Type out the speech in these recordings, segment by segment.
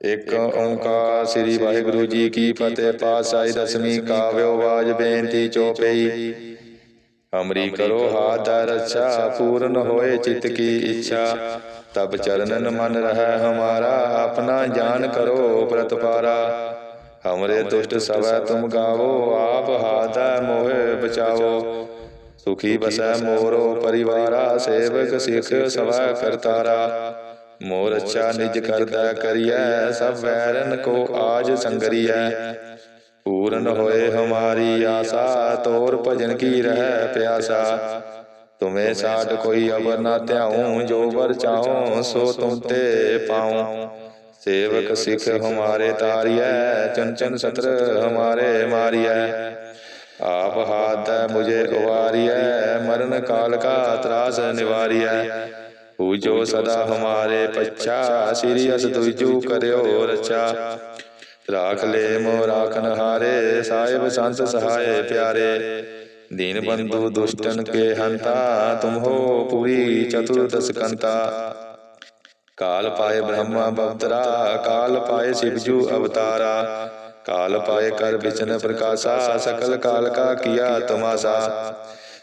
ਇੱਕ ਓੰਕਾਰ ਸ੍ਰੀ ਵਾਹਿਗੁਰੂ ਜੀ ਕੀ ਫਤਿਹ ਪਾਤਸ਼ਾਹੀ ਦਸਵੀਂ ਕਾਵਿਓ ਬਾਜ ਬੇਨਤੀ ਚੋਪਈ। ਹਮਰੀ ਕਰੋ ਹਾਥ ਰੱਛਾ ਪੂਰਨ ਹੋਏ ਚਿਤ ਕੀ ਇੱਛਾ। ਤਬ ਚਰਨਨ ਮਨ ਰਹਿ ਹਮਾਰਾ ਆਪਣਾ ਜਾਨ ਕਰੋ ਪ੍ਰਤਪਾਰਾ। ਹਮਰੇ ਦੁਸ਼ਟ ਸਵੈ ਤੁਮ ਗਾਵੋ ਆਪ ਹਾਥ ਮੋਹਿ ਬਚਾਵੋ। ਸੁਖੀ ਬਸੈ ਮੋਰੋ ਪਰਿਵਾਰਾ ਸੇਵਕ ਸਿਖ ਸਵੈ ਕਰਤਾਰਾ। ਮੋਰ ਅੱਛਾ ਨਿਜ ਕਰਦਾ ਕਰੀਐ ਸਭ ਵੈਰਨ ਕੋ ਆਜ ਸੰਗਰੀਐ। ਪੂਰਨ ਹੋਏ ਹਮਾਰੀ ਆਸਾ ਤੋਰ ਭਜਨ ਕੀ ਰਹਿ ਪਿਆਸਾ। ਤੁਮੇ ਸਾਡ ਕੋਈ ਅਵਰ ਨਾ ਧਿਆਉ ਜੋ ਵਰ ਚਾਹੋ ਸੋ ਤੁਮ ਤੇ ਪਾਉ। ਸੇਵਕ ਸਿਖ ਹਮਾਰੇ ਤਾਰੀਐ ਚਨ ਚਨ ਸਤਰ ਹਮਾਰੇ ਮਾਰੀਐ। ਆਪ ਹਾਥ ਮੁਝੇ ਉਵਾਰੀਐ ਮਰਨ ਕਾਲ ਕਾ ਤਰਾਸ ਨਿਵਾਰੀਐ। ਪੂਜੋ ਸਦਾ ਹਮਾਰੇ ਪੱਛਾ ਸ੍ਰੀ ਅਸ ਦੁਜੂ ਕਰਿਓ ਰਚਾ ਰਾਖ ਲੈ ਮੋ ਰਾਖਨ ਹਾਰੇ ਸਾਹਿਬ ਸੰਤ ਸਹਾਏ ਪਿਆਰੇ ਦੀਨ ਬੰਧੂ ਦੁਸ਼ਟਨ ਕੇ ਹੰਤਾ ਤੁਮ ਹੋ ਪੂਰੀ ਚਤੁਰਦਸ ਕੰਤਾ ਕਾਲ ਪਾਏ ਬ੍ਰਹਮਾ ਬਵਤਰਾ ਕਾਲ ਪਾਏ ਸਿਵਜੂ ਅਵਤਾਰਾ ਕਾਲ ਪਾਏ ਕਰ ਵਿਚਨ ਪ੍ਰਕਾਸ਼ਾ ਸਕਲ ਕਾਲ ਕਾ ਕੀਆ ਤਮਾਸਾ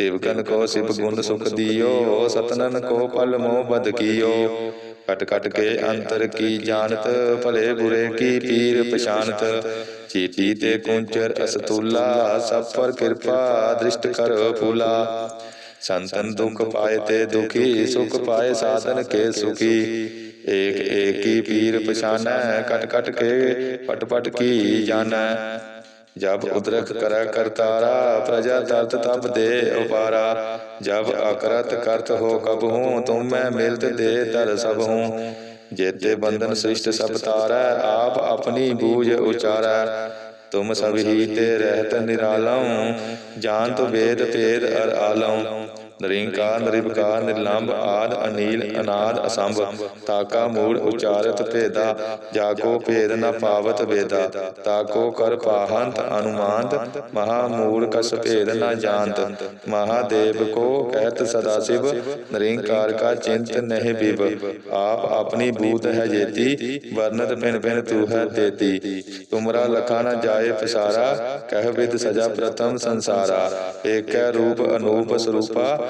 ਸੇਵਕਨ ਕੋ ਸਿਵ ਗੁਣ ਸੁਖ ਦਿਓ ਸਤਨਨ ਕੋ ਪਲ ਮੋਹ ਬਦ ਕੀਓ ਕਟ ਕਟ ਕੇ ਅੰਤਰ ਕੀ ਜਾਣਤ ਭਲੇ ਬੁਰੇ ਕੀ ਪੀਰ ਪਛਾਨਤ ਚੀਟੀ ਤੇ ਕੁੰਚਰ ਅਸਤੂਲਾ ਸਭ ਪਰ ਕਿਰਪਾ ਦ੍ਰਿਸ਼ਟ ਕਰ ਫੂਲਾ ਸੰਤਨ ਦੁਖ ਪਾਏ ਤੇ ਦੁਖੀ ਸੁਖ ਪਾਏ ਸਾਧਨ ਕੇ ਸੁਖੀ ਏਕ ਏਕੀ ਪੀਰ ਪਛਾਨੈ ਕਟ ਕਟ ਕੇ ਪਟ ਪਟ ਕੀ ਜਾਣੈ ਜਬ ਉਦਰਖ ਕਰੈ ਕਰਤਾਰਾ ਪ੍ਰਜਾ ਤਰਤ ਤਬ ਦੇ ਉਪਾਰਾ। ਜਬ ਅਕਰਤ ਕਰਤ ਹੋ ਕਬ ਹੂੰ ਤੁਮ ਮੈਂ ਮਿਲਤ ਦੇ ਤਰ ਸਭ। ਹੂੰ ਜੇਤੇ ਬੰਧਨ ਸ੍ਰਿਸ਼ਟ ਸਭ ਤਾਰੈ ਆਪ ਆਪਣੀ ਬੂਝ ਉਚਾਰੈ। ਤੁਮ ਸਭ ਹੀ ਤੇ ਰਹਿਤ ਨਿਰਾਲਮ ਜਾਣਤ ਵੇਦ ਭੇਦ ਅਰ ਆਲਮ ਨਰਿੰਕਾਰ ਨਿਰਭਕਾਰ ਨਿਰਲੰਭ ਆਦ, ਅਨੀਲ, ਅਨਾਦ, ਅਸੰਭ। ਤਾਕਾ, ਮੂੜ, ਉਚਾਰਤ, ਭੇਦਾ। ਜਾਗੋ ਭੇਦ ਨ ਪਾਵਤ ਵੇਦਾ। ਤਾਕੋ ਕਰ ਪਾਹੰਤ, ਅਨੁਮਾਨਤ। ਮਹਾ ਮੂੜ ਕਸ ਭੇਦ ਨ ਜਾਣਤ। ਮਹਾਦੇਵ ਕੋ ਕਹਿਤ ਸਦਾ ਸਿਵ। ਨਰਿੰਕਾਰ ਕਾ ਚਿੰਤ ਨਹਿ ਬਿਬ ਆਪ ਆਪਣੀ ਬੂਤ ਹੈ ਜੇਤੀ। ਵਰਨਤ ਪਿਨ ਪਿਨ ਤੂ ਹੈ ਤੇਤੀ। ਤੁਮਰਾ ਲਖਾ ਨ ਜਾਏ ਪਸਾਰਾ। ਕਹਿ ਵਿਦ ਸਜਾ ਪ੍ਰਥਮ ਸੰਸਾਰਾ। ਏਕੈ ਰੂਪ ਅਨੂਪ ਸਰੂਪਾ।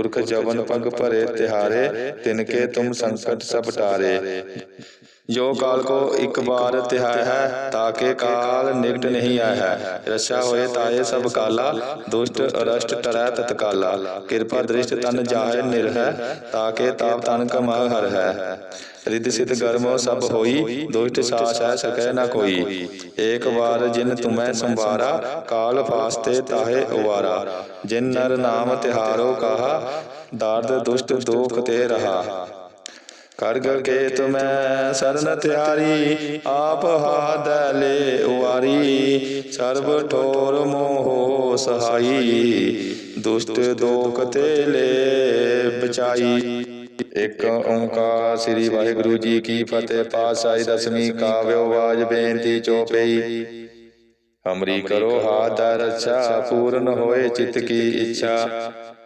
ਪੁਰਖ ਜਵਨ ਪਗ ਭਰੇ ਤਿਹਾਰੇ ਤਿਨਕੇ ਤੁਮ ਸੰਕਟ ਸਭ ਟਾਰੇ। ਜੋ ਕਾਲ ਕੋ ਇੱਕ ਬਾਰ ਤਿਹਾਇ ਹੈ ਤਾਕੇ ਕਾਲ ਨਿਕਟ ਨਹੀਂ ਆਇਆ ਹੈ। ਰਛਾ ਹੋਏ ਤਾਏ ਸਭ ਕਾਲਾ ਦੁਸ਼ਟ ਅਰਸ਼ਟ ਟਰੈ ਤਤਕਾਲਾ। ਕਿਰਪਾ ਦ੍ਰਿਸ਼ਟ ਤਨ ਜਾਹੇ ਨਿਰਹਿ ਤਾਕੇ ਤਾਪ ਤਨ ਕਮਾ ਹਰ ਹੈ। ਰਿੱਧ ਸਿਧ ਗਰਮੋ ਸਭ ਹੋਈ ਦੁਸ਼ਟ ਸਾਸ ਹੈ ਸਕੈ ਨਾ ਕੋਈ। ਏਕ ਵਾਰ ਜਿਨ ਤੁਮੈ ਸੰਵਾਰਾ ਕਾਲ ਫਾਸਤੇ ਤਾਹੇ ਉਵਾਰਾ। ਜਿਨ ਨਰ ਨਾਮ ਤਿਹਾਰੋ ਕਹਾ ਦਰਦ ਦੁਸ਼ਟ ਦੋਖ ਤੇ ਰਹਾ। ਕਰਗ ਕੇ ਤੁਮੈ ਸਰਨ ਤਿਆਰੀ ਆਪ ਹਾਦ ਲੈ ਉਵਾਰੀ। ਸਰਬ ਠੋਰ ਮੋਹ ਸਹਾਈ ਦੁਸ਼ਟ ਦੋਖ ਤੇ ਲੈ ਬਚਾਈ। ਇੱਕ ਓੰਕਾਰ ਸ੍ਰੀ ਵਾਹਿਗੁਰੂ ਜੀ ਕੀ ਫਤਿਹ। ਪਾਤਸ਼ਾਹੀ ਦਸਵੀਂ ਕਾਵਿਓ ਬਾਜ ਬੇਨਤੀ ਚੋਪਈ ਹਮਰੀ ਕਰੋ ਹਾਥ ਰੱਛਾ ਪੂਰਨ ਹੋਏ ਚਿਤ ਕੀ ਇੱਛਾ।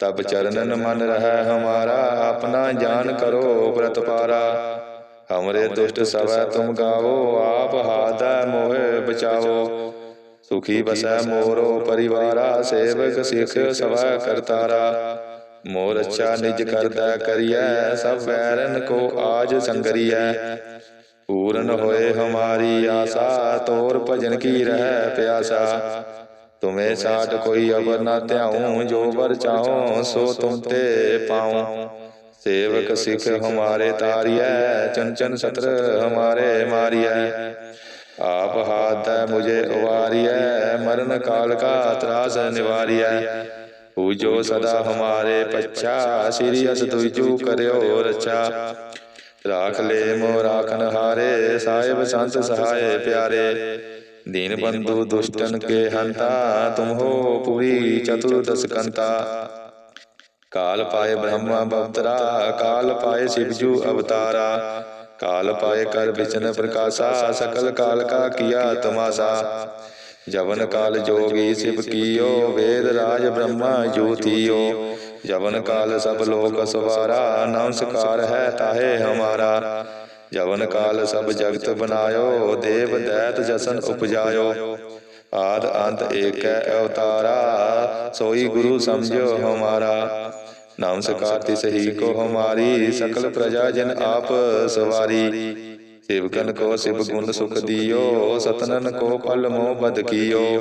ਤਬ ਚਰਨਨ ਮਨ ਰਹਿ ਹਮਾਰਾ ਆਪਣਾ ਜਾਨ ਕਰੋ ਪ੍ਰਤਪਾਰਾ ਹਮਰੇ ਦੁਸ਼ਟ ਸਵੈ ਤੁਮ ਗਾਵੋ ਆਪ ਹਾਥ ਮੋਹਿ ਬਚਾਵੋ। ਸੁਖੀ ਬਸੈ ਮੋਰੋ ਪਰਿਵਾਰਾ ਸੇਵਕ ਸਿਖ ਸਵੈ ਕਰਤਾਰਾ। ਮੋਰ ਅੱਛਾ ਨਿਜ ਕਰਦਾ ਕਰੀਐ ਸਭ ਵੈਰਨ ਕੋ ਆਜ ਸੰਗਰੀਐ। ਪੂਰਨ ਹੋਏ ਹਮਾਰੀ ਆਸਾ ਤੋਰ ਭਜਨ ਕੀ ਰਹਿ ਪਿਆਸਾ। ਤੁਮੇ ਸਾਟ ਕੋਈ ਅਵਰ ਨਾ ਧਿਆਉ ਜੋ ਵਰ ਚਾਹੋ ਸੋ ਤੁਮ ਤੇ ਪਾਉ। ਸੇਵਕ ਸਿੱਖ ਹਮਾਰੇ ਤਾਰਿਐ ਚੰਚਨ ਸਤਰ ਹਮਾਰੇ ਮਾਰਿਐ। ਆਪ ਹਾਥ ਮੁਝੇ ਉਵਾਰਿਐ ਮਰਨ ਕਾਲ ਕਾ ਤਰਾਸ ਨਿਵਾਰਿਐ। ਪੂਜੋ ਸਦਾ ਹਮਾਰੇ ਪੱਛਾ ਸ੍ਰੀ ਅਸ ਤੁਜੂ ਕਰਿਓ ਰਚਾ ਰਾਖ ਲੈ ਮੋ ਰਾਖਨ ਹਾਰੇ ਸਾਹਿਬ ਸੰਤ ਸਹਾਏ ਪਿਆਰੇ ਦੀਨ ਬੰਧੂ ਦੁਸ਼ਟਨ ਕੇ ਹੰਤਾ ਤੁਮ ਹੋ ਪੂਰੀ ਚਤੁਰਦਸ ਕੰਤਾ ਕਾਲ ਪਾਏ ਬ੍ਰਹਮਾ ਬਵਤਰਾ ਕਾਲ ਪਾਏ ਸਿਵਜੂ ਅਵਤਾਰਾ ਕਾਲ ਪਾਏ ਕਰ ਵਿਚਨ ਪ੍ਰਕਾਸ਼ਾ ਸਕਲ ਕਾਲ ਕਾ ਕੀਆ ਤਮਾਸਾ ਜਵਨ ਕਾਲ ਜੋਗੀ ਸਿਵ ਕੀਓ ਵੇਦ ਰਾਜ ਬ੍ਰਹਮਾ ਜੋਤੀਓ ਜਵਨ ਕਾਲ ਸਭ ਲੋਕ ਸਵਾਰਾ ਨਮਸਕਾਰ ਹੈ ਤਾਹੇ ਹਮਾਰਾ। ਜਵਨ ਕਾਲ ਸਭ ਜਗਤ ਬਨਾਇਓ ਦੇਵ ਦੈਤ ਜਸਨ ਉਪਜਾਇਓ। ਆਦ ਅੰਤ ਏਕੈ ਅਵਤਾਰਾ। ਸੋਈ ਗੁਰੂ ਸਮਝਿਓ ਹਮਾਰਾ। ਨਮਸਕਾਰ ਤਿਸ ਹੀ ਕੋ ਹਮਾਰੀ ਸਕਲ ਪ੍ਰਜਾ ਜਨ ਆਪ ਸਵਾਰੀ। ਸੇਵਕਨ ਕੋ ਸਿਵ ਗੁਣ ਸੁਖ ਦਿਓ ਸਤਨਨ ਕੋ ਪਲ ਮੋ ਬਦ ਕੀਓ।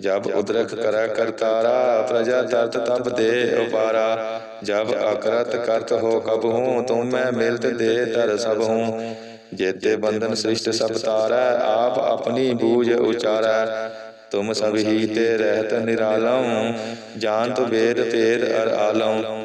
ਜਬ ਉਦਰਖ ਕਰੈ ਕਰਤਾਰਾ, ਪ੍ਰਜਾ ਤਰਤ ਤਬ ਦੇ ਉਪਾਰਾ। ਜਬ ਅਕਰਤ ਕਰਤ ਹੋ ਕਬ ਹੂੰ ਮੈਂ ਮਿਲਤ ਦੇ ਧਰ ਸਭ ਹੂੰ। ਜੇਤੇ ਬੰਧਨ ਸ੍ਰਿਸ਼ਟ ਸਭ ਤਾਰੈ, ਆਪ ਆਪਣੀ ਬੂਝ ਉਚਾਰੈ। ਤੁਮ ਸਭ ਹੀ ਤੇ ਰਹਿਤ ਨਿਰਾਲਮ ਜਾਣਤ ਵੇਦ ਭੇਦ ਅਰ ਆਲਮ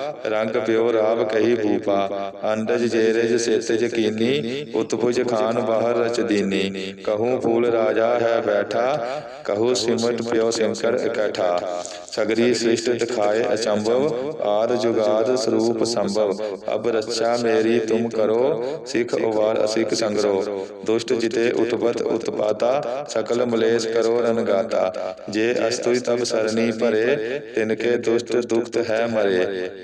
ਰੰਗ ਪਿਓ ਰਾਵ ਕਹੀ ਭੂਪਾ, ਅੰਡਜ ਜੇਰਜ ਸੇਤਜ ਕੀਨੀ ਉਤਪੁਜ ਖਾਨ ਬਾਹਰ ਰਚਦੀਨੀ। ਕਹੂੰ ਫੂਲ ਰਾਜਾ ਹੈ ਬੈਠਾ, ਕਹੂੰ ਸਿਮਟ ਪਿਓ ਸਿੰਕਰ ਇਕੱਠਾ। ਸਗਰੀ ਸ੍ਰਿਸ਼ਟ ਦਿਖਾਏ ਅਚੰਭਵ, ਆਦ ਜੁਗਾਦ ਸਰੂਪ ਸੰਭਵ। ਅਬ ਰੱਛਾ ਮੇਰੀ ਤੁਮ ਕਰੋ, ਸਿਖ ਉਵਾਰ ਅਸਿਖ ਸੰਗਰੋ। ਦੁਸ਼ਟ ਜਿਤੇ ਉਤਪਤ ਉਤਪਾਤਾ, ਸਕਲ ਮਲੇਸ਼ ਕਰੋ ਰਨਗਾਤਾ ਜੇ ਅਸਤੁਈ ਤਬ ਸਰਨੀ ਭਰੇ ਤਿਨਕੇ ਦੁਸ਼ਟ ਦੁਖਤ ਹੈ ਮਰੇ।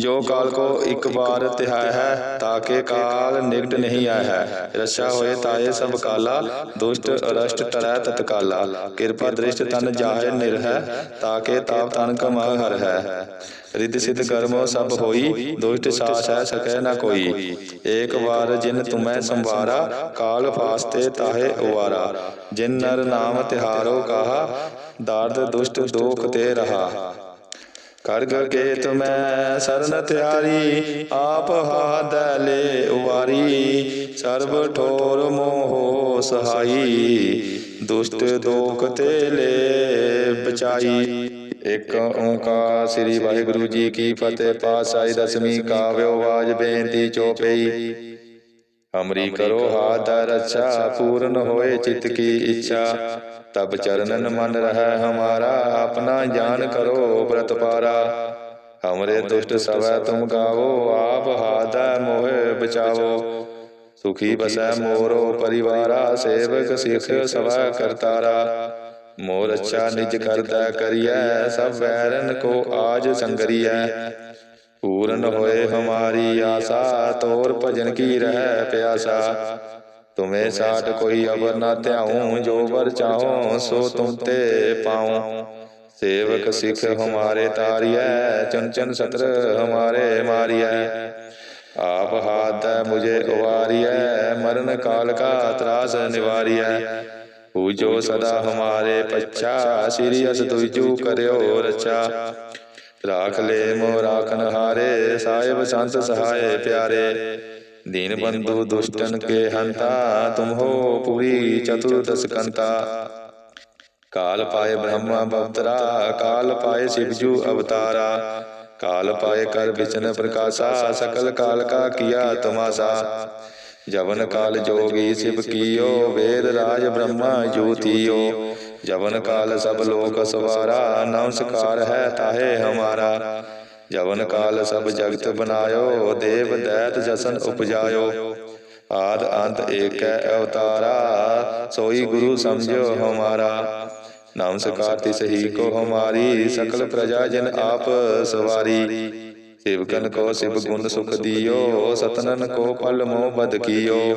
ਜੋ ਕਾਲ ਕੋ ਇੱਕ ਬਾਰ ਤਿਹਾਇ ਹੈ ਤਾਕੇ ਕਾਲ ਨਿਕਟ ਨਹੀਂ ਆਇਆ ਹੈ। ਰਛਾ ਹੋਏ ਤਾਏ ਸਭ ਕਾਲਾ ਦੁਸ਼ਟ ਅਰਸ਼ਟ ਟਰੈ ਤਤਕਾਲਾ ਕਿਰਪਾ ਦ੍ਰਿਸ਼ਟ ਤਨ ਜਾਹੇ ਨਿਰਹਿ ਤਾਕੇ ਤਾਪ ਤਨ ਕਮਾ ਹਰ ਹੈ ਰਿੱਧ ਸਿੱਧ ਕਰਮੋ ਸਭ ਹੋਈ ਦੁਸ਼ਟ ਸਾਸ ਹੈ ਸਕੈ ਨਾ ਕੋਈ। ਏਕ ਵਾਰ ਜਿਨ ਤੁਮੈ ਸੰਵਾਰਾ ਕਾਲ ਫਾਸਤੇ ਤਾਹੇ ਉਵਾਰਾ। ਜਿਨ ਨਰ ਨਾਮ ਤਿਹਾਰੋ ਕਹਾ ਦਰਦ ਦੁਸ਼ਟ ਦੋਖ ਤੇ ਰਹਾ। ਕਰਗ ਕੇ ਤੁਮੈ ਸਰਨ ਤਿਆਰੀ, ਆਪ ਹਾਦ ਲੈ ਉਵਾਰੀ। ਸਰਬ ਠੋਰ ਮੋਹ ਸਹਾਈ, ਦੁਸ਼ਟ ਦੋਖ ਤੇ ਲੈ ਬਚਾਈ। ਇਕ ਓੰਕਾਰ ਸ੍ਰੀ ਵਾਹਿਗੁਰੂ ਜੀ ਕੀ ਫਤਿਹ, ਪਾਤਸ਼ਾਹੀ ਦਸਵੀਂ ਕਾਵਿਓ ਵਾਜ ਬੇਨਤੀ ਚੋਪਈ। ਹਮਰੀ ਕਰੋ ਹਾਥ ਰੱਛਾ ਪੂਰਨ ਹੋਏ ਚਿਤ ਕੀ ਇੱਛਾ। ਤਬ ਚਰਨਨ ਮਨ ਰਹਿ ਹਮਾਰਾ ਆਪਣਾ ਜਾਨ ਕਰੋ ਬ੍ਰਤ ਪਾਰਾ ਹਮਰੇ ਦੁਸ਼ਟ ਸਵੈ ਤੁਮ ਗਾਵੋ ਆਪ ਹਾਦਾ ਮੋਹਿ ਬਚਾਵੋ। ਸੁਖੀ ਬਸੈ ਮੋਰੋ ਪਰਿਵਾਰਾ ਸੇਵਕ ਸਿਖ ਸਵੈ ਕਰਤਾਰਾ। ਮੋਰ ਅੱਛਾ ਨਿਜ ਕਰਦਾ ਕਰੀਐ ਸਭ ਵੈਰਨ ਕੋ ਆਜ ਸੰਗਰੀਐ। ਪੂਰਨ ਹੋਏ ਹਮਾਰੀ ਆਸਾ ਤੋਰ ਭਜਨ ਕੀ ਰਹਿ ਪਿਆਸਾ? ਤੁਮੇ ਸਾਟ ਕੋਈ ਅਵਰ ਨਾ ਧਿਆਉ ਜੋ ਵਰ ਚਾਹੋ ਸੋ ਤੁਮ ਤੇ ਪਾਉ। ਸੇਵਕ ਸਿੱਖ ਹਮਾਰੇ ਤਾਰਿਐ ਚੰਚਨ ਸਤਰ ਹਮਾਰੇ ਮਾਰਿਐ। ਆਪ ਹਾਥ ਮੁਝੇ ਉਵਾਰਿਐ ਮਰਨ ਕਾਲ ਕਾ ਤਰਾਸ ਨਿਵਾਰਿਐ। ਪੂਜੋ ਸਦਾ ਹਮਾਰੇ ਪੱਛਾ ਸ੍ਰੀ ਅਸ ਤੁਜੂ ਕਰਿਓ ਰਚਾ। ਰਾਖ ਲੈ ਮੋ ਰਾਖਨ ਹਾਰੇ ਸਾਹਿਬ ਸੰਤ ਸਹਾਏ ਪਿਆਰੇ ਦੀਨ ਬੰਧੂ ਦੁਸ਼ਟਨ ਕੇ ਹੰਤਾ ਤੁਮ ਹੋ ਪੂਰੀ ਚਤੁਰਦਸ ਕੰਤਾ ਕਾਲ ਪਾਏ ਬ੍ਰਹਮਾ ਬਵਤਰਾ ਕਾਲ ਪਾਏ ਸਿਵਜੂ ਅਵਤਾਰਾ काल पाए कर विचन प्रकाशा सकल काल का किया तमाशा जवन काल जोगी शिव कियो वेद राज ब्रह्मा ज्योतियो ਜਵਨ ਕਾਲ ਸਭ ਲੋਕ ਸਵਾਰਾ ਨਮਸਕਾਰ ਹੈ ਤਾਹੇ ਹਮਾਰਾ। ਜਵਨ ਕਾਲ ਸਭ ਜਗਤ ਬਨਾਇਓ ਦੇਵ ਦੈਤ ਜਸਨ ਉਪਜਾਇਓ। ਆਦ ਅੰਤ ਏਕੈ ਅਵਤਾਰਾ ਸੋਈ ਗੁਰੂ ਸਮਝੋ ਹਮਾਰਾ। ਨਮਸਕਾਰ ਤਿਸ ਹੀ ਕੋ ਹਮਾਰੀ ਸਕਲ ਪ੍ਰਜਾ ਜਨ ਆਪ ਸਵਾਰੀ। ਸੇਵਕਨ ਕੋ ਸਿਵ ਗੁਣ ਸੁਖ ਦਿਓ ਸਤਨਨ ਕੋ ਪਲ ਮੋਹ ਬਦ ਕੀਓ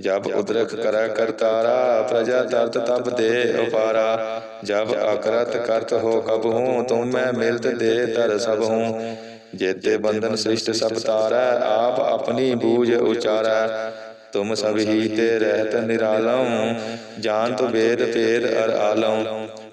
ਜਬ ਉਦਰਖ ਕਰਾ ਕਰਤਾਰਾ ਪ੍ਰਜਾ ਤਰਤ ਤਬ ਦੇ ਉਪਾਰਾ। ਜਬ ਅਕਰਤ ਕਰਤ ਹੋ ਕਬਹੂ ਤੁਮ ਮੈਂ ਮਿਲਤ ਦੇ ਤਰ ਸਭ। ਹੂੰ ਜੇਤੇ ਬੰਧਨ ਸ੍ਰਿਸ਼ਟ ਸਭ ਤਾਰੈ ਆਪ ਆਪਣੀ ਬੂਝ ਉਚਾਰੈ। ਤੁਮ ਸਭ ਹੀ ਤੇ ਰਹਿਤ ਨਿਰਾਲਉ ਜਾਨ ਤੋ ਵੇਦ ਪੇਰ ਅਰ ਆਲਉ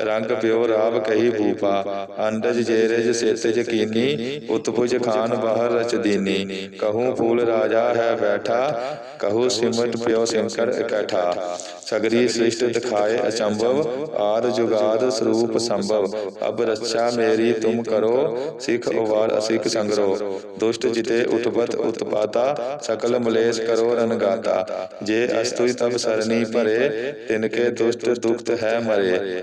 ਰੰਗ ਪਿਓ ਰਾਵ ਕਹੀ ਭੂਪਾ, ਅੰਡਜ ਜੇਰਜ ਸੇਤਜ ਕੀਨੀ, ਉਤਪੁਜ ਖਾਨ ਬਾਹਰ ਰਚਦੀਨੀ ਕਹੂੰ ਫੂਲ ਰਾਜਾ ਹੈ ਬੈਠਾ, ਕਹੂੰ ਸਿਮਟ ਪਿਓ ਸ਼ੰਕਰ ਇਕੱਠਾ। ਸਗਰੀ ਸ੍ਰਿਸ਼ਟ ਦਿਖਾਏ ਅਚੰਭਵ, ਆਦ ਜੁਗਾਦ ਸਰੂਪ ਸੰਭਵ। ਅਬ ਰੱਛਾ ਮੇਰੀ ਤੁਮ ਕਰੋ, ਸਿਖ ਉਵਾਰ ਅਸਿਖ ਸੰਗਰੋ। ਦੁਸ਼ਟ ਜਿਤੇ ਉਤਪਤ ਉਤਪਾਤਾ, ਸਕਲ ਮਲੇਸ਼ ਕਰੋ ਰਨਗਾਤਾ ਜੇ ਅਸਤੁਈ ਤਬ ਸਰਨੀ ਭਰੇ ਤਿਨਕੇ ਦੁਸ਼ਟ ਦੁਖਤ ਹੈ ਮਰੇ।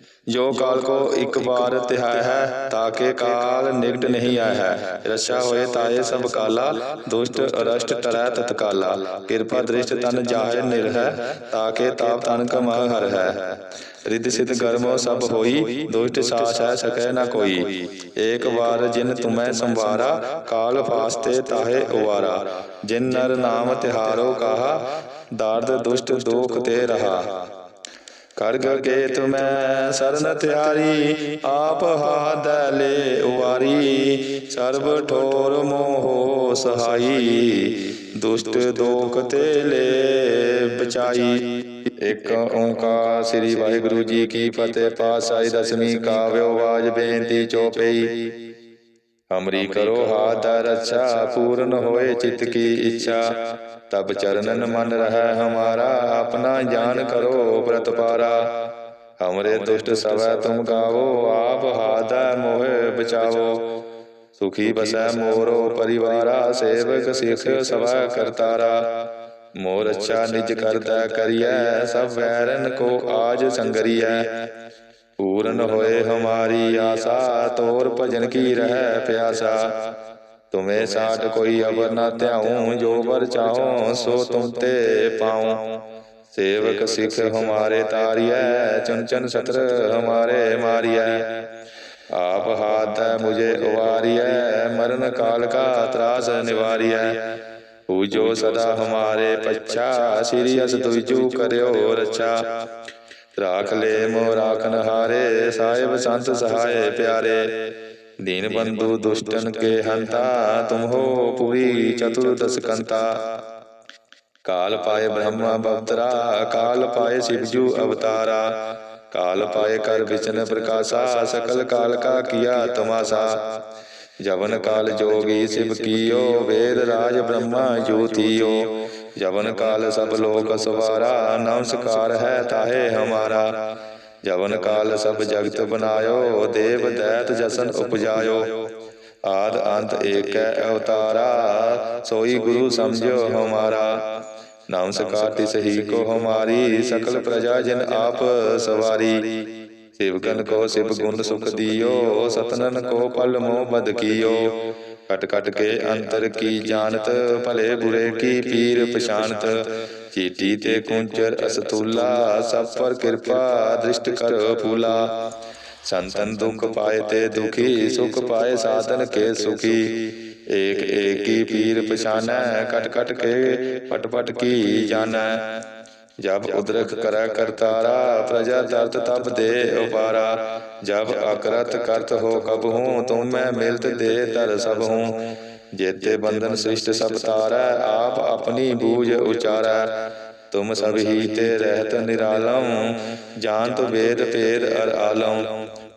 ਜੋ ਕਾਲ ਕੋ ਇੱਕ ਵਾਰ ਤਿਹਾਇ ਹੈ ਤਾਕੇ ਕਾਲ ਨਿਕਟ ਨਹੀਂ ਆਇਆ ਹੈ। ਰਛਾ ਹੋਏ ਤਾਏ ਸਭ ਕਾਲਾ ਦੁਸ਼ਟ ਅਰਸ਼ਟ ਟਰੈ ਤਤਕਾਲਾ। ਕਿਰਪਾ ਦ੍ਰਿਸ਼ਟ ਤਨ ਜਾਹੇ ਨਿਰਹੈ ਤਾਕੇ ਤਾਪ ਤਨ ਕਮਹ ਹਰ ਹੈ। ਰਿੱਧ ਸਿਧ ਗਰਮੋ ਸਭ ਹੋਈ ਦੁਸ਼ਟ ਸਾਸ ਹੈ ਸਕੈ ਨਾ ਕੋਈ। ਏਕ ਵਾਰ ਜਿਨ ਤੁਮੈ ਸੰਵਾਰਾ ਕਾਲ ਫਾਸਤੇ ਤਾਹੇ ਉਵਾਰਾ ਜਿਨ ਨਰ ਨਾਮ ਤਿਹਾਰੋ ਕਹਾ ਦਾਰਦ ਦੁਸ਼ਟ ਦੋਖ ਤੇ ਰਹਾ। ਕਰਗ ਕੇ ਤੁਮੈ ਸਰਨ ਤਿਆਰੀ ਆਪ ਹਾਦ ਲੈ ਉਵਾਰੀ ਸਰਬ ਠੋਰ ਮੋਹ ਸਹਾਈ ਦੁਸ਼ਟ ਦੋਖ ਤੇ ਲੈ ਬਚਾਈ। ਇੱਕ ਓੰਕਾਰ ਸ੍ਰੀ ਵਾਹਿਗੁਰੂ ਜੀ ਕੀ ਫਤਿਹ ਪਾਤਸ਼ਾਹੀ ਦਸਵੀਂ ਕਾਵਿਓ ਵਾਜ ਬੇਨਤੀ ਚੋਪਈ। ਹਮਰੀ ਕਰੋ ਦਾ ਰੱਛਾ ਪੂਰਨ ਹੋਏ ਚਿਤ ਕੀ ਇੱਛਾ। ਤਬ ਚਰਨਨ ਮਨ ਰਹਿ ਹਮਾਰਾ ਆਪਣਾ ਜਾਨ ਕਰੋ ਪ੍ਰਤ ਪਾਰਾ ਹਮਰੇ ਦੁਸ਼ਟ ਸਵੈ ਤੁਮ ਗਾਵੋ ਆਪ ਹਾਦਾ ਮੋਹਿ ਬਚਾਵੋ। ਸੁਖੀ ਬਸੈ ਮੋਰੋ ਪਰਿਵਾਰਾ ਸੇਵਕ ਸਿਖ ਸਵੈ ਕਰਤਾਰਾ। ਮੋਰ ਅੱਛਾ ਨਿਜ ਕਰਦਾ ਕਰੀਐ ਸਭ ਵੈਰਨ ਕੋ ਆਜ ਸੰਗਰੀਐ। ਪੂਰਨ ਹੋਏ ਹਮਾਰੀ ਆਸਾ, ਤੋਰ ਭਜਨ ਕੀ ਰਹਿ ਪਿਆਸਾ। ਤੁਮੇ ਸਾਡ ਕੋਈ ਅਵਰ ਨਾ ਧਿਆਉ, ਜੋ ਵਰ ਚਾਹੋ ਸੋ ਤੁਮ ਤੇ ਪਾਉ। ਸੇਵਕ ਸਿੱਖ ਹਮਾਰੇ ਤਾਰੀਐ ਚਨ ਚਨ ਸਤਰ ਹਮਾਰੇ ਮਾਰੀਐ। ਆਪ ਹਾਥ ਮੁਝੇ ਉਵਾਰੀਐ, ਮਰਨ ਕਾਲ ਕਾ ਤਰਾਸ ਨਿਵਾਰੀਐ। ਪੂਜੋ ਸਦਾ ਹਮਾਰੇ ਪੱਛਾ, ਸ੍ਰੀ ਅਸ ਤੁਜੂ ਕਰਿਓ ਰਛਾ। ਰਾਖ ਲੈ ਮੋ ਰਾਖਨ ਹਾਰੇ ਸਾਹਿਬ ਸੰਤ ਸਹਾਏ ਪਿਆਰੇ ਦੀਨ ਬੰਧੂ ਦੁਸ਼ਟਨ ਕੇ ਹੰਤਾ ਤੁਮ ਹੋ ਪੂਰੀ ਚਤੁਰਦਸ ਕੰਤਾ ਕਾਲ ਪਾਏ ਬ੍ਰਹਮਾ ਬਵਤਰਾ ਕਾਲ ਪਾਏ ਸਿਵਜੂ ਅਵਤਾਰਾ ਕਾਲ ਪਾਏ ਕਰ ਵਿਚਨ ਪ੍ਰਕਾਸ਼ਾ ਸਕਲ ਕਾਲ ਕਾ ਕੀਆ ਤਮਾਸਾ ਜਵਨ ਕਾਲ ਜੋਗੀ ਸਿਵ ਕੀਓ ਵੇਦ ਰਾਜ ਬ੍ਰਹਮਾ ਜੋਤੀਓ ਜਵਨ ਕਾਲ ਸਭ ਲੋਕ ਸਵਾਰਾ, ਨਮਸਕਾਰ ਹੈ ਤਾਹੇ ਹਮਾਰਾ। ਜਵਨ ਕਾਲ ਸਭ ਜਗਤ ਬਨਾਇਓ, ਦੇਵ ਦੈਤ ਜਸਨ ਉਪਜਾਇਓ। ਆਦ ਅੰਤ ਏਕੈ ਅਵਤਾਰਾ, ਸੋਈ ਗੁਰੂ ਸਮਝੋ ਹਮਾਰਾ। ਨਮਸਕਾਰ ਤਿਸ ਹੀ ਕੋ ਹਮਾਰੀ, ਸਕਲ ਪ੍ਰਜਾ ਜਨ ਆਪ ਸਵਾਰੀ। ਸੇਵਕਨ ਕੋ ਸਿਵ ਗੁਣ ਸੁਖ ਦਿਓ, ਸਤਨਨ ਕੋ ਪਲ ਮੋਹ ਬਦ ਕੀਓ। ਕਟ ਕਟ ਕੇ ਅੰਤਰ ਕੀ ਜਾਣਤ ਭਲੇ ਬੁਰੇ ਕੀ ਪੀਰ ਪਛਾਨਤ ਚੀਟੀ ਤੇ ਕੁੰਚਰ ਅਸਤੂਲਾ ਸਭ ਪਰ ਕਿਰਪਾ ਦ੍ਰਿਸ਼ਟ ਕਰ ਫੂਲਾ ਸੰਤਨ ਦੁਖ ਪਾਏ ਤੇ ਦੁਖੀ ਸੁਖ ਪਾਏ ਸਾਧਨ ਕੇ ਸੁਖੀ ਏਕ ਏਕੀ ਪੀਰ ਪਛਾਨੈ ਕਟ ਕਟ ਕੇ ਪਟ ਪਟ ਕੀ ਜਾਣੈ ਜਬ ਉਦਰਕ ਕਰੈ ਕਰਤਾਰਾ ਪ੍ਰਜਾ ਦਰਦ ਤਬ ਦੇ ਉਪਾਰਾ। ਜਬ ਅਕਰਤ ਕਰਤ ਹੋ ਕਬ ਹੂੰ ਤੁਮ ਮੈਂ ਮਿਲਤ ਦੇ ਤਰ ਸਭ ਹੂੰ ਜੇਤੇ ਬੰਧਨ ਸ੍ਰਿਸ਼ਟ ਸਭ ਤਾਰੈ ਆਪ ਆਪਣੀ ਬੂਝ ਉਚਾਰੈ। ਤੁਮ ਸਭ ਹੀ ਤੇ ਰਹਿਤ ਨਿਰਾਲਮ ਜਾਣਤ ਵੇਦ ਭੇਦ ਅਰ ਆਲਮ।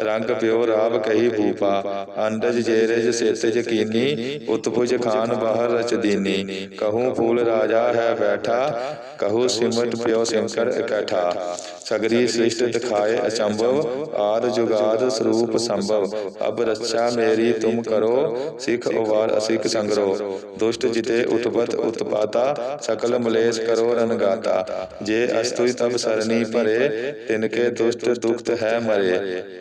ਰੰਗ ਪਿਓ ਰਾਬ ਕਹੀ ਭੂਪਾ, ਅੰਡਜ ਜੇਰਜ ਸੇਤਜ ਕੀਨੀ ਉਤਪੁਜ ਖਾਨ ਬਾਹਰ ਰਚ ਕਹੂੰ ਫੂਲ ਰਾਜਾ ਹੈ ਬੈਠਾ, ਕਹੂੰ ਸਿਮਟ ਪਿਓ ਸਿੰਕਰ ਇਕੱਠਾ। ਸਗਰੀ ਸ੍ਰਿਸ਼ਟ ਦਿਖਾਏ ਅਚੰਭਵ, ਆਦ ਜੁਗਾਦ ਸਰੂਪ ਸੰਭਵ। ਅਬ ਰੱਛਾ ਮੇਰੀ ਤੁਮ ਕਰੋ, ਸਿਖ ਉਵਾਰ ਅਸਿਕ ਸੰਗਰੋ। ਦੁਸ਼ਟ ਜਿਤੇ ਉਤਪਤ ਉਤਪਾਤਾ, ਸਕਲ ਮਲੇਸ਼ ਕਰੋ ਰਨਗਾਤਾ ਜੇ ਅਸਤੁਈ ਤਬ ਸਰਨੀ ਭਰੇ, ਤਿਨਕੇ ਦੁਸ਼ਟ ਦੁਖਤ ਹੈ ਮਰੇ।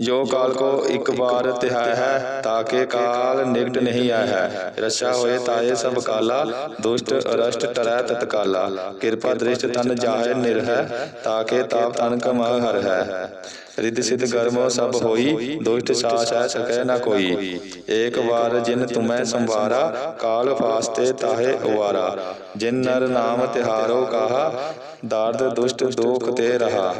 ਜੋ ਕਾਲ ਕੋ ਇੱਕ ਬਾਰ ਤਿਹਾਇ ਹੈ ਤਾਕੇ ਕਾਲ ਨਿਕਟ ਨਹੀਂ ਆਇਆ ਹੈ। ਰਛਾ ਹੋਏ ਤਾਏ ਸਭ ਕਾਲਾ ਦੁਸ਼ਟ ਅਰਸ਼ਟ ਟਰੈ ਤਤਕਾਲਾ ਕਿਰਪਾ ਦ੍ਰਿਸ਼ਟ ਤਨ ਜਾਹੇ ਨਿਰਹੈ ਤਾਕੇ ਤਾਪ ਤਨ ਕਮਾ ਹਰ ਹੈ। ਰਿੱਧ ਸਿਧ ਗਰਮੋ ਸਭ ਹੋਈ ਦੁਸ਼ਟ ਸਾਸ ਹੈ ਸਕੈ ਨਾ ਕੋਈ। ਏਕ ਵਾਰ ਜਿਨ ਤੁਮੈ ਸੰਵਾਰਾ ਕਾਲ ਫਾਸਤੇ ਤਾਹੇ ਉਵਾਰਾ ਜਿਨ ਨਰ ਨਾਮ ਤਿਹਾਰੋ ਕਾਹਾ ਦਾਰਦ ਦੁਸ਼ਟ ਦੋਖ ਤੇ ਰਹਾ।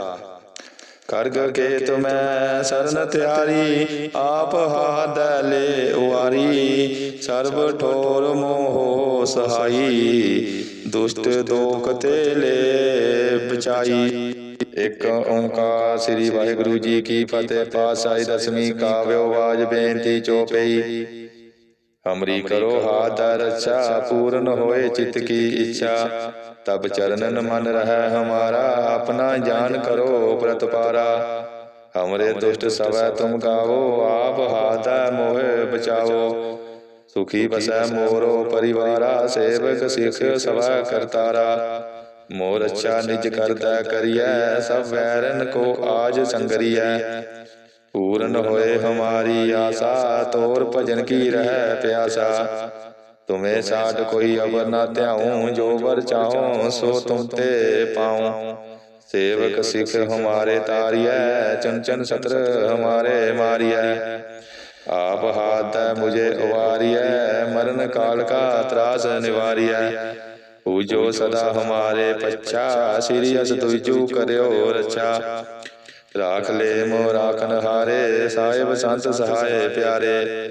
ਕਰਗ ਕੇ ਤੁਮੈ ਸਰਨ ਤਿਆਰੀ, ਆਪ ਹਾਦ ਲੈ ਉਵਾਰੀ। ਸਰਬ ਠੋਰ ਮੋਹ ਸਹਾਈ, ਦੁਸ਼ਟ ਦੋਖ ਤੇ ਲੈ ਬਚਾਈ। ਇੱਕ ਓੰਕਾਰ ਸ੍ਰੀ ਵਾਹਿਗੁਰੂ ਜੀ ਕੀ ਫਤਿਹ, ਪਾਤਸ਼ਾਹੀ ਦਸਵੀਂ ਕਾਵਿਓ ਬਾਜ ਬੇਨਤੀ ਚੋਪਈ। ਹਮਰੀ ਕਰੋ ਹਾਥ ਦਾ ਰੱਛਾ, ਪੂਰਨ ਹੋਏ ਚਿਤ ਕੀ ਇੱਛਾ। ਤਬ ਚਰਨਨ ਮਨ ਰਹਿ ਹਮਾਰਾ, ਆਪਣਾ ਜਾਨ ਕਰੋ ਪ੍ਰਤਪਾਰਾ। ਹਮਰੇ ਦੁਸ਼ਟ ਸਵੈ ਤੁਮ ਗਾਵੋ ਆਪ ਹਾਥ ਮੋਹਿ ਬਚਾਵੋ। ਸੁਖੀ ਬਸੈ ਮੋਰੋ ਪਰਿਵਾਰਾ, ਸੇਵਕ ਸਿਖ ਸਵਾ ਕਰਤਾਰਾ। ਮੋਰ ਅੱਛਾ ਨਿਜ ਕਰਦਾ ਕਰੀਐ, ਸਭ ਵੈਰਨ ਕੋ ਆਜ ਸੰਗਰੀਐ। ਪੂਰਨ ਹੋਏ ਹਮਾਰੀ ਆਸਾ, ਤੋਰ ਭਜਨ ਕੀ ਰਹਿ ਪਿਆਸਾ। ਤੁਮੇ ਸਾਡ ਕੋਈ ਅਵਰ ਨਾ ਧਿਆਉ ਜੋ ਵਰ ਚਾਹੋ ਸੋ ਤੁਮ ਤੇ ਪਾਉ। ਸੇਵਕ ਸਿਖ ਹਮਾਰੇ ਤਾਰੀਐ ਚੰਚਨ ਸਤਰ ਹਮਾਰੇ ਮਾਰੀਐ। ਆਪ ਹਾਥ ਮੁਝੇ ਉਵਾਰੀਐ ਮਰਨ ਕਾਲ ਕਾ ਤਰਾਸ ਨਿਵਾਰੀਐ। ਪੂਜੋ ਸਦਾ ਹਮਾਰੇ ਪੱਛਾ ਸ੍ਰੀ ਅਸ ਤੁਜੂ ਕਰਿਓ ਰਛਾ। ਰਾਖ ਲੈ ਮੋ ਰਾਖਨ ਹਾਰੇ ਸਾਹਿਬ ਸੰਤ ਸਹਾਏ ਪਿਆਰੇ।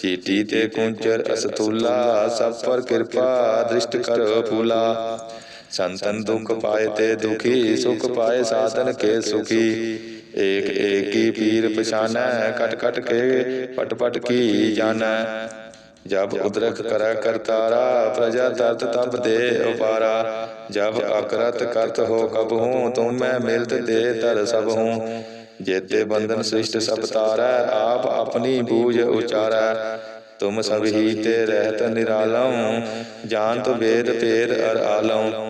ਚੀਟੀ ਤੇ ਕੁੰਚਰ ਅਸਤੂਲਾ, ਸਭ ਪਰ ਕਿਰਪਾ, ਦ੍ਰਿਸ਼ਟ ਕਰ ਫੂਲਾ। ਸੰਤਨ ਦੁਖ ਪਾਏ ਤੇ ਦੁਖੀ, ਸੁਖ ਪਾਏ ਸਾਧਨ ਕੇ ਸੁਖੀ। ਏਕ ਏਕੀ ਪੀਰ ਪਛਾਨੈ, ਕਟ ਕਟ ਕੇ ਪਟ ਪਟ ਕੀ ਜਾਣੈ। ਜਬ ਉਦਰਕ ਕਰੈ ਕਰਤਾਰਾ, ਪ੍ਰਜਾ ਤਰਤ ਤਬ ਦੇ ਉਪਾਰਾ। ਜਬ ਅਕਰਤ ਕਰਤ ਹੋ ਕਬ ਹੂੰ ਤੁਮ ਮੈਂ ਮਿਲਤ ਦੇ ਤਰ ਸਭ ਹੂੰ। ਜੇਤੇ ਬੰਧਨ ਸ੍ਰਿਸ਼ਟ ਸਭ ਤਾਰੈ ਆਪ ਆਪਣੀ ਬੂਝ ਉਚਾਰੈ। ਤੁਮ ਸਭ ਹੀ ਤੇ ਰਹਿਤ ਨਿਰਾਲਮ ਜਾਨਤ ਵੇਦ ਭੇਦ ਅਰ ਆਲਮ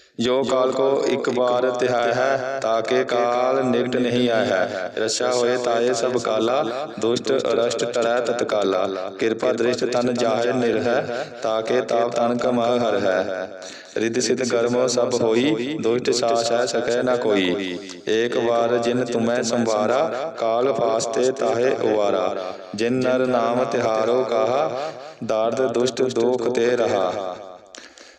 ਜੋ ਕਾਲ ਕੋ ਇੱਕ ਬਾਰ ਤਿਹਾਇ ਹੈ ਤਾਕੇ ਕਾਲ ਨਿਕਟ ਨਹੀਂ ਆਇਆ ਹੈ। ਰਛਾ ਹੋਏ ਤਾਏ ਸਭ ਕਾਲਾ ਦੁਸ਼ਟ ਅਰਸ਼ਟ ਟਰੈ ਤਤਕਾਲਾ। ਕਿਰਪਾ ਦ੍ਰਿਸ਼ਟ ਤਨ ਜਾਹੇ ਨਿਰਹਿ ਤਾਕੇ ਤਾਪ ਤਨ ਕਮਾ ਹਰ ਹੈ ਰਿੱਧ ਸਿਧ ਕਰਮੋ ਸਭ ਹੋਈ ਦੁਸ਼ਟ ਸਾਸ ਹੈ ਸਕੈ ਨਾ ਕੋਈ। ਏਕ ਵਾਰ ਜਿਨ ਤੁਮੈ ਸੰਵਾਰਾ ਕਾਲ ਫਾਸਤੇ ਤਾਹੇ ਉਵਾਰਾ। ਜਿਨ ਨਰ ਨਾਮ ਤਿਹਾਰੋ ਕਹਾ ਦਾਰਦ ਦੁਸ਼ਟ ਦੋਖ ਤੇ ਰਹਾ।